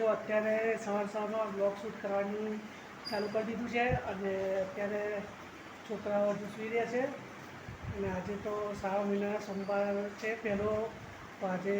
જો અત્યારે સવાર સવારમાં બ્લોગ શૂટ કરવાનું ચાલુ કરી દીધું છે અને અત્યારે છોકરાઓ સૂઈ રહ્યા છે. અને આજે તો શ્રાવણ મહિના સોમવાર છે. પહેલો તો આજે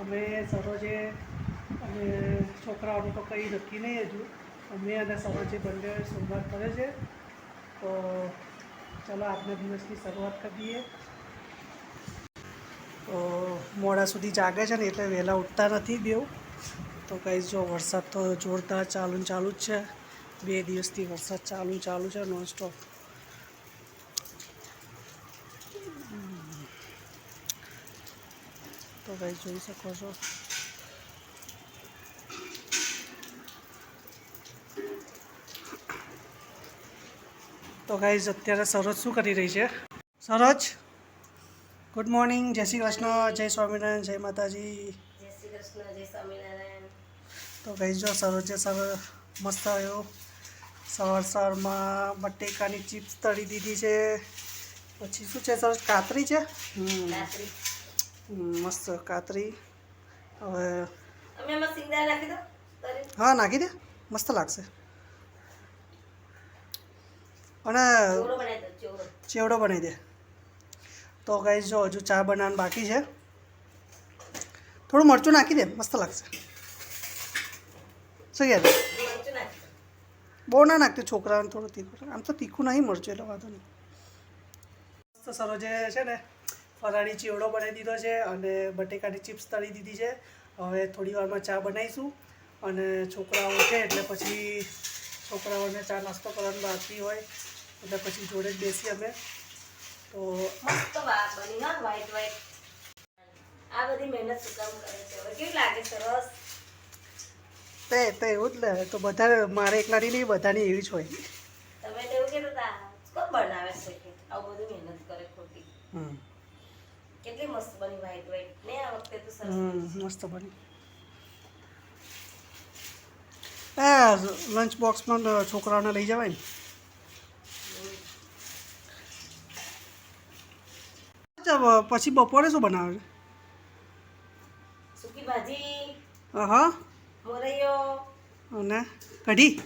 અમે સરોજે અને છોકરાઓનું તો કંઈ નક્કી નહીં હજુ. અમે અને સરોજે બંને સોમવાર કરે છે. તો ચાલો આજના દિવસની શરૂઆત કરી દઈએ. તો મોડા સુધી જાગે છે ને એટલે વહેલા ઉઠતા નથી બેવ. તો કંઈ જો વરસાદ તો જોરદાર ચાલુ ને ચાલુ જ છે. બે દિવસથી વરસાદ ચાલુ ને ચાલુ છે, નોનસ્ટોપ. તો કંઈ જોઈ શકો છો. તો ગાઈઝ અત્યારે સરોજ શું કરી રહી છે? સરોજ ગુડ મોર્નિંગ જય શ્રી કૃષ્ણ, જય સ્વામિનારાયણ, જય માતાજી. જય શ્રી કૃષ્ણ, જય સ્વામિનારાયણ. તો ગઈ જો સરોજે સર મસ્ત આવ્યો. સવાર સવારમાં બટેકાની ચિપ્સ તળી દીધી છે. પછી શું છે સર કાતરી છે? હમ, મસ્ત કાતરી. હવે હા નાખી દે. મસ્ત લાગશે. અને ચેવડો બનાવી દે તો ગાઈઝ જો હજુ ચા બનાવવાનું બાકી છે. થોડું મરચું નાખી દે મસ્ત લાગશે. નાખી દો બહુ ના નાખતી છોકરાઓને થોડું તીખું. આમ તો તીખું નહીં મળશે એટલે વાંધો નહીં. મસ્ત સરોજે છે ને ફરાળી ચીવડો બનાવી દીધો છે અને બટેકાની ચિપ્સ તળી દીધી છે. હવે થોડી વારમાં ચા બનાવીશું અને છોકરાઓ છે એટલે પછી છોકરાઓને ચા નાસ્તો કરવાનું બાકી હોય એટલે પછી જોડે જ બેસી અમે. તો મસ્ત વાત બની હા વ્હાઈટ વ્હાઈટ આ બધી મહેનત શું કામ કરે છે. કેવી લાગે? સરસ? તે તે એવું જ લે. તો બધા મારે એકલાની નહીં બધાની એવી જ હોય. તમે એવું કહેતા કોણ બનાવે છે આવું બધું મહેનત કરે ખોટી. હમ. કેટલી મસ્ત બની વ્હાઈટ વ્હાઈટ ને આ વખતે તો સરસ મસ્ત બની. હા લંચ બોક્સમાં છોકરાઓને લઈ જવાય ને. પછી બપોરે શું બનાવે છે? સૂકી ભાજી. હા? અને કઢી?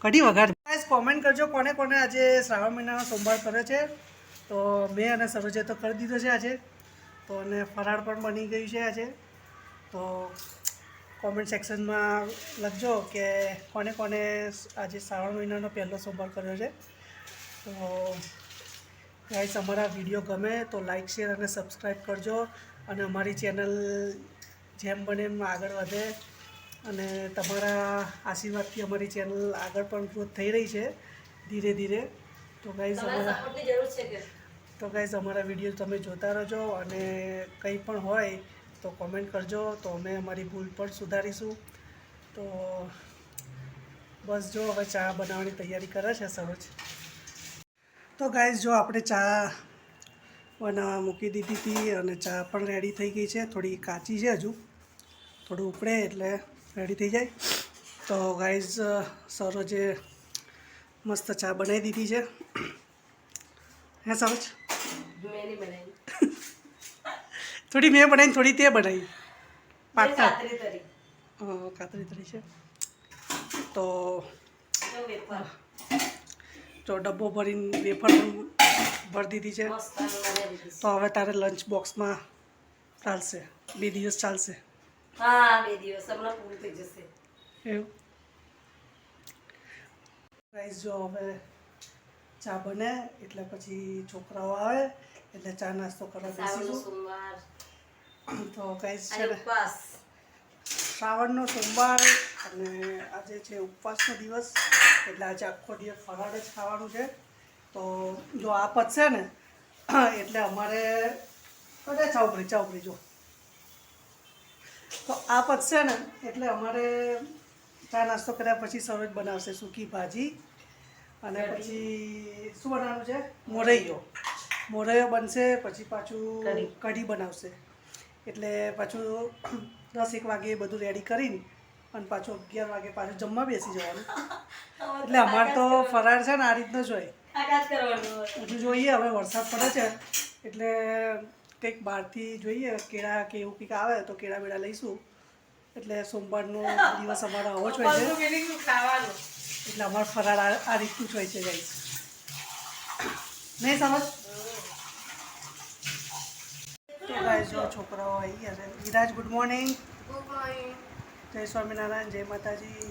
કઢી. વઘાર. ગાઈસ કોમેન્ટ કરજો કોને કોને આજે શ્રાવણ મહિનાનો સોમવાર કરે છે. તો મેં અને સરોજે તો કરી દીધો છે આજે. તો અને ફરાળ પણ બની ગયું છે આજે. તો કોમેન્ટ સેક્શનમાં લખજો કે કોને કોને આજે શ્રાવણ મહિનાનો પહેલો સોમવાર કર્યો છે. તો ગાઈસ અમારા વીડિયો ગમે તો લાઈક શેર અને સબસ્ક્રાઈબ કરજો. અને અમારી ચેનલ જેમ બને એમ આગળ વધે અને તમારા આશીર્વાદથી અમારી ચેનલ આગળ પણ ગ્રોથ થઈ રહી છે ધીરે ધીરે. તો ગાઈઝ અમારા તો ગાઈઝ અમારા વીડિયો તમે જોતા રહેજો અને કંઈ પણ હોય તો કોમેન્ટ કરજો. તો અમે અમારી ભૂલ પણ સુધારીશું. તો બસ જો હવે ચા બનાવવાની તૈયારી કરે છે સરોજ. તો ગાઈઝ જો આપણે ચા બનાવવા મૂકી દીધી હતી અને ચા પણ રેડી થઈ ગઈ છે. થોડી કાચી છે હજુ. થોડું ઉપડે એટલે રેડી થઈ જાય. તો ગાઈઝ સરોજે મસ્ત ચા બનાવી દીધી છે. હે સરોજ? થોડી મેં બનાવી થોડી તે બનાવી. તરી કાતરી તરી છે. તો જો ડબ્બો ભરીને વેફર ભરી દીધી છે. તો હવે તારે લંચ બોક્સમાં ચાલશે. બે દિવસ ચાલશે. હા બે દિવસ. હમણાં પૂરું થઈ જશે. એવું? ગાઈઝ જો હવે ચા બને એટલે પછી છોકરાઓ આવે એટલે ચા નાસ્તો કરવા બેસીશું. તો કઈ છે ને? શ્રાવણનો સોમવાર અને આજે છે ઉપવાસનો દિવસ એટલે આજે આખો દિવસ ફરાળ જ ખાવાનું છે. તો જો આ પતશે ને એટલે અમારે અરે ચાવપરી ચાવપરી જો. તો આ પતશે ને એટલે અમારે ચા નાસ્તો કર્યા પછી સરોજ બનાવશે સૂકી ભાજી અને પછી શું બનાવવાનું છે? મોરૈયો. મોરૈયો બનશે પછી પાછું કઢી. કઢી બનાવશે. એટલે પાછું દસ એક વાગે એ બધું રેડી કરીને અને પાછું અગિયાર વાગે પાછું જમવા બેસી જવાનું. એટલે અમારે તો ફરાર છે ને આ રીતનો જ હોય. હજુ જોઈએ હવે વરસાદ પડે છે. એટલે કંઈક બહારથી જોઈએ કેળા કે એવું કંઈક આવે તો કેળા બેળા લઈશું. એટલે સોમવારનો દિવસ અમારો આવો જ હોય છે. એટલે અમારો ફરાળ આ આ રીતનું જ હોય છે ગાઈસ નહીં સમજ તો ગાઈસ જો છોકરાઓ આવી ગયા છે વિરાજ ગુડ મોર્નિંગ જય સ્વામિનારાયણ જય માતાજી.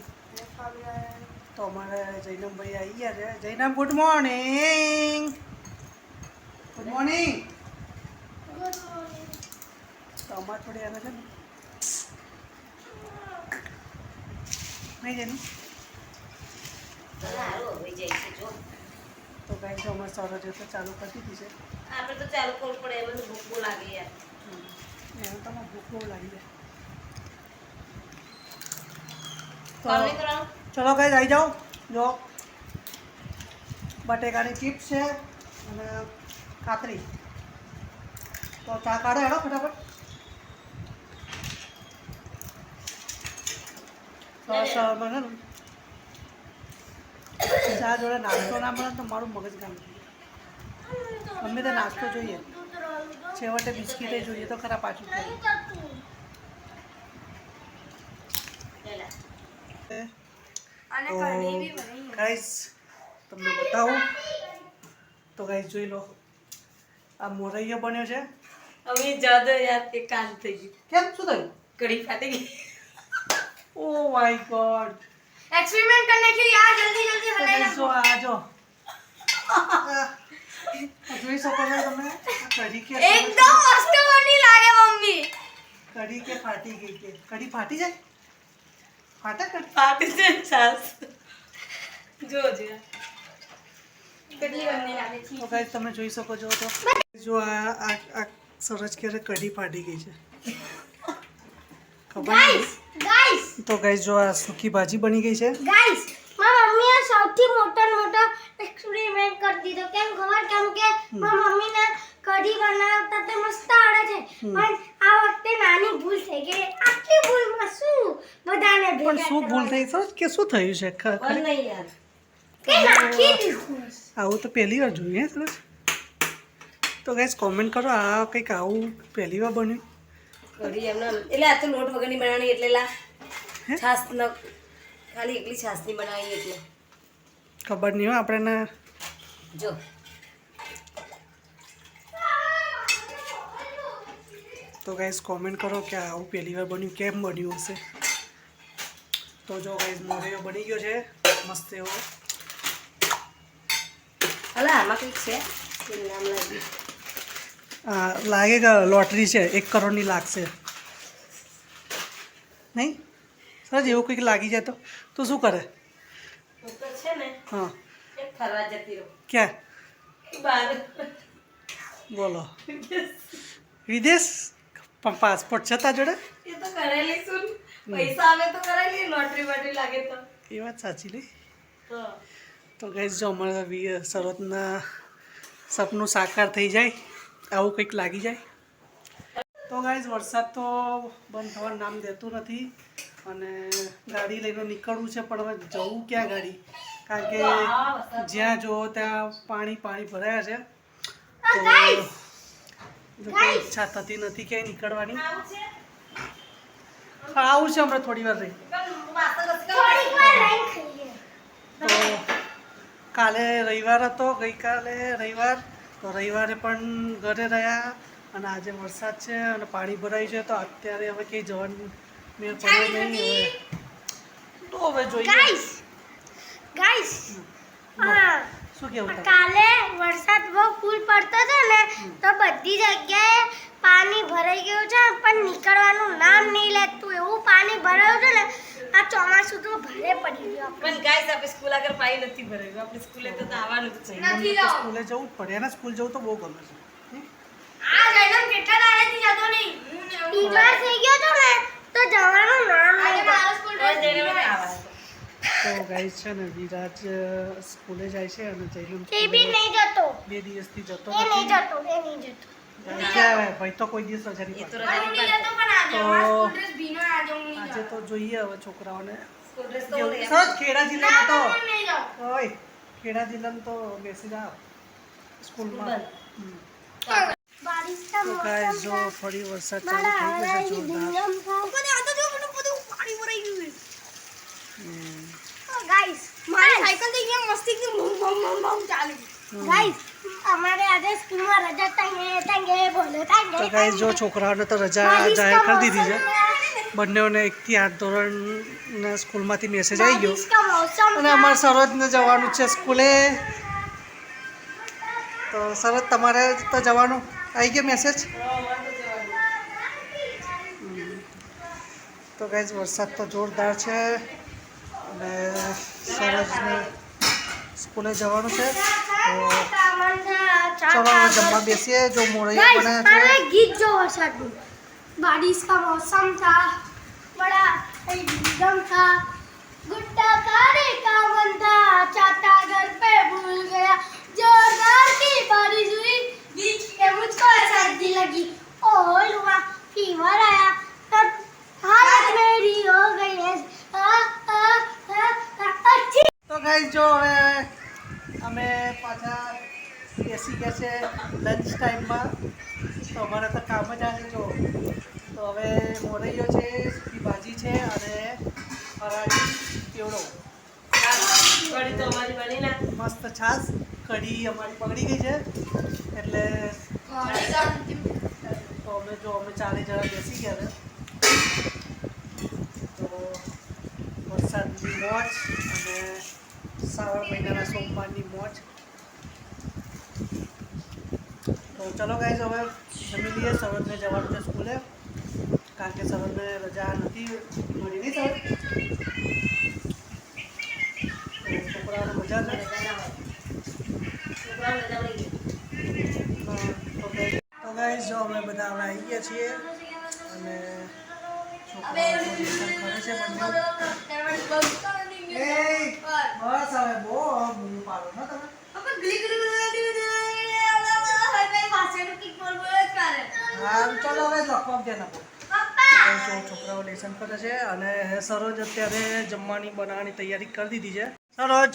તો અમારા જૈનમભાઈ આવી ગયા છે Jainam good morning good morning તો અમારે થોડી આવે છે ને. નહીં જેનું સારું હવે જાય છે જો. તો ગાઈ જો અમારે સરોજ તો ચાલુ કરી દીધી છે. આપણે તો ચાલુ કરવું પડે એમાં ભૂખ લાગે યાર. ભૂખ બહુ લાગી જાય ચલો કઈ આવી જાઓ. જો બટેકાની ચિપ્સ છે અને કાતરી તો ચા કાઢો હેડો ફટાફટ. મને ચા જોડે નાસ્તો ના મળે તો મારું મગજ કામ મમ્મી તો નાસ્તો જોઈએ. છેવટે બિસ્કીટે જોઈએ તો ખરા પાછું ગાઈસ તમને બતાવું. તો ગાઈસ જોઈ લો આ મોરૈયો બન્યો છે. હવે જાદો યાર કે કાન થઈ ગયું. કેમ? શું થયું? કડી ફાટી ગઈ. Oh my God. એક્સપેરિમેન્ટ કરને કે યાર જલ્દી જલ્દી હલાઈ લો આ જો. જોઈ શકો છો તમે કઢી કે એકદમ મસ્ત લાગે મમ્મી. કઢી કે ફાટી ગઈ કે? કઢી ફાટી જાય? ફાટા કઢી? ફાટી જાય સાસ જોજો કેટલી બની લાગે છે. તમે જોઈ શકો છો તો. જો આ આ સરસ કેરે કઢી ફાટી ગઈ છે. ગાઈસ ગાઈસ તો ગાઈસ જો આ સૂકી ભાજી બની ગઈ છે. ગાઈસ મારા મમ્મી આ સૌથી મોટો દીધો. કેમ ખબર? કેમ કે મારા મમ્મીને કઢી બનાવતા તે મસ્ત આવડે છે. પણ આ વખતે નાની ભૂલ થઈ ગઈ. આટલી ભૂલમાં શું બધાને પણ શું ભૂલ થઈ? છે કે શું થયું છે? ખબર નહીં યાર. કે નાખી દીધું. આવું તો પહેલી વાર જોયું હે સરસ. તો ગાઈસ કોમેન્ટ કરો આ કંઈક આવું પહેલી વાર બન્યું. કઢી એમને એટલે આ તો લોટ વગરની બનાવવાની એટલે લા છાસ ન ખાલી એકલી છાસની બનાવી એટલે. ખબર નહીં હોય આપણે એને જો તો ગાઈસ કોમેન્ટ કરો કે આવું પહેલી વાર બન્યું કેમ બન્યું હશે તો જો ગાઈસ મોરેયો બની ગયો છે મસ્ત એવો હલા આમાં કંઈક છે શું નામ લાગ્યું આ લાગે કે લોટરી છે એક કરોડની લાગશે નહીં સરસ એવું કંઈક લાગી જાય તો તું શું કરે હું તો છે ને હા એક ફરવા જતી રહું. ક્યાં? બહાર. બોલો. વિદેશ. પાસપોર્ટ છે તા જોડે? એ તો કરેલી શું પૈસા આવે તો કરાવી લોટરી બોટરી લાગે તો. એ વાત સાચી નહીં? તો. તો ગઈ જો અમારા શરતના સપનું સાકાર થઈ જાય આવું કંઈક લાગી જાય. તો ગાઈઝ વરસાદ તો બંધ થવાનું નામ દેતું નથી અને ગાડી લઈને નીકળવું છે પણ હવે જવું ક્યાં ગાડી? કારણ કે જ્યાં જુઓ ત્યાં પાણી પાણી ભરાયા છે. તો જો ઈચ્છા થતી નથી ક્યાંય નીકળવાની. આવું છે? હમણાં થોડી વાર રહી. તો કાલે રવિવાર હતો ગઈકાલે રવિવાર. તો રવિવારે પણ ઘરે રહ્યા અને આજે વરસાદ છે અને પાણી ભરાયું છે તો અત્યારે હવે કંઈ જવાનું મેળ પડ્યો નહીં હવે. તો હવે જોઈએ. ગાઈસ શું કેવું કાલે વરસાદ બહુ ફૂલ પડતો હતો ને તો બધી જગ્યાએ પાણી ભરાઈ ગયું છે પણ નીકળવાનું નામ નહીં લેતું એવું પાણી ભરાયું છે ને આ ચોમાસું તો ભારે પડી ગયું પણ ગાઈસ આપણે સ્કૂલ આગળ પાણી નથી ભરાયું. આપણે સ્કૂલે તો આવવાનું જ છે. નથી સ્કૂલે જવું જ પડે. એના સ્કૂલ જવું તો બહુ ગમે છે? આ જઈને કેટલા દાડેથી જતો નહીં. બીમાર થઈ ગયો તો ને તો જવાનું નામ નહીં લેતું. હવે જઈને આવવાનું. તો ગાઈસ છે ને વિરાજ સ્કૂલે જાય છે અને જૈનમ એ બી નહીં જતો. બે દિવસથી જતો એ નહીં જતો એ નહીં જતો. ભાઈ તો કોઈ દિવસ રજા નહીં તો આજે તો જોઈએ હવે છોકરાઓને. સ્કૂલ તો ખેડા જિલ્લામાં ઓય ખેડા જિલ્લામાં તો બેસી જાઓ. સ્કૂલમાં. તો ગાઈસ જો ફરી વરસાદ ચાલુ થઈ ગયો છે જોરદાર. ગાઈસ મારી સાયકલથી અહીંયા મસ્તી થી બમ બમ બમ ચાલે. ગાઈસ અમારે આજે સ્કૂલમાં રજા તંગે તંગે બોલે તંગે તો ગાઈસ જો છોકરાઓને તો રજા જાહેર કરી દીધી છે. બંનેઓને એકથી આઠ ધોરણના સ્કૂલમાંથી મેસેજ આવી ગયો. અને અમારે સરોજને જવાનું છે સ્કૂલે. તો સરોજ તમારે તો જવાનું? આવી ગયો મેસેજ તો ગાઈઝ વરસાદ તો જોરદાર છે. અને સરોજને સ્કૂલે જવાનું છે તો ચલો હવે જમવા બેસીએ જો મોરૈયા गाइस બનાવ્યા अरे છે गीत जो वरसाद में बारिश का मौसम था बड़ा एकदम था गुड्डा खाने का मन था चाचा घर पे भूल गया जोरदार की बारिश हुई बीच में मुझको सर्दी लगी और हुआ फीवर आया तब हालत मेरी हो गई है आ, आ, आ, आ, अच्छी તો ગાઈઝ જો હવે અમે પાછા બેસી ગયા છે લંચ ટાઈમમાં તો અમારે તો કામ જ આજે જો. તો હવે મોરૈયો છે સૂકી ભાજી છે અને ફરાળી કેવડો. કઢી તો અમારી બની મસ્ત છાશ. કઢી અમારી પકડી ગઈ છે. એટલે તો અમે જો અમે ચારે જણા બેસી ગયા વરસાદની મોજ અને શ્રાવણ મહિનાના સોમવારની મોજ. તો ચલો ગાઈઝ હવે જમી લઈએ. સરોજને જવાનું છે સ્કૂલે, કારણ કે સવારને રજા નથી મળી, નહીં સર છોકરાઓને મજા છે. તો ગાઈઝ જો અમે બધા હવે આવી ગયા છીએ અને છોકરાઓ છે બંને? બસ હવે બહુ મૂળ પાડો ને તમે. હા ચાલો હવે લખવા છોકરાઓ લેસન કરે છે અને સરોજ અત્યારે જમવાની બનાવવાની તૈયારી કરી દીધી છે. સરોજ!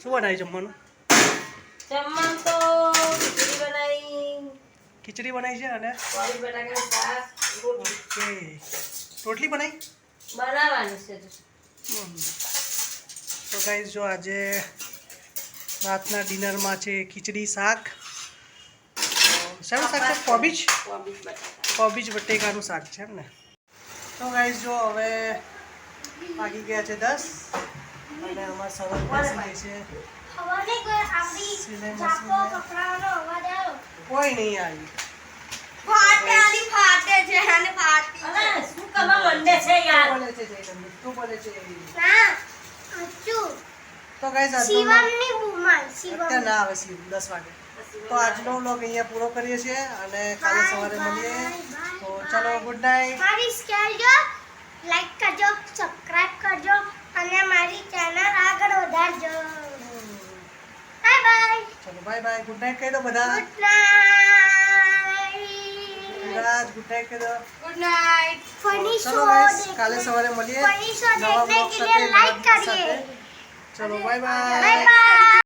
શું બનાવી જમવાનું? જમવાનું તો ખીચડી બનાવી છે અને ઓકે. રોટલી બનાવી? બનાવવાની છે તો ગાઈઝ જો આજે રાતના ડિનરમાં છે ખીચડી શાક. અ, શાક છે? કોબીજ કોબીજ બટેકાનું શાક છે એમ ને. તો ગાઈઝ જો હવે વાગી ગયા છે દસ. અને અમારા સવાર બેસી છે. કોઈ નહીં આવી. ફાટે આલી ફાટે છે અને ફાટી અલા, શું કરવા મંડે છે યાર? બોલે છે જયદંબી? તું બોલે છે ના અચ્છુ તો ગાઈઝ આજનો vlog- શિવમની બુમાન શિવમ અત્યારે ના આવે શિવ દસ વાગે. તો આજનો વ્લોગ અહીંયા પૂરો કરીએ છીએ અને કાલે સવારે મળીએ. તો ચલો ગુડ નાઇટ મારી સ્કેલ જો લાઈક કરજો સબસ્ક્રાઇબ કરજો અને મારી ચેનલ આગળ વધારજો. Bye bye. ચલો બાય બાય. ગુડ નાઈટ કહી દો બધા. Good night. Raj good night કહી દો. Good night. ફની શો કાલે સવારે મળીએ. ફની શો દેખને કે લાઈક કરીએ. ચલો બાય બાય. Bye bye.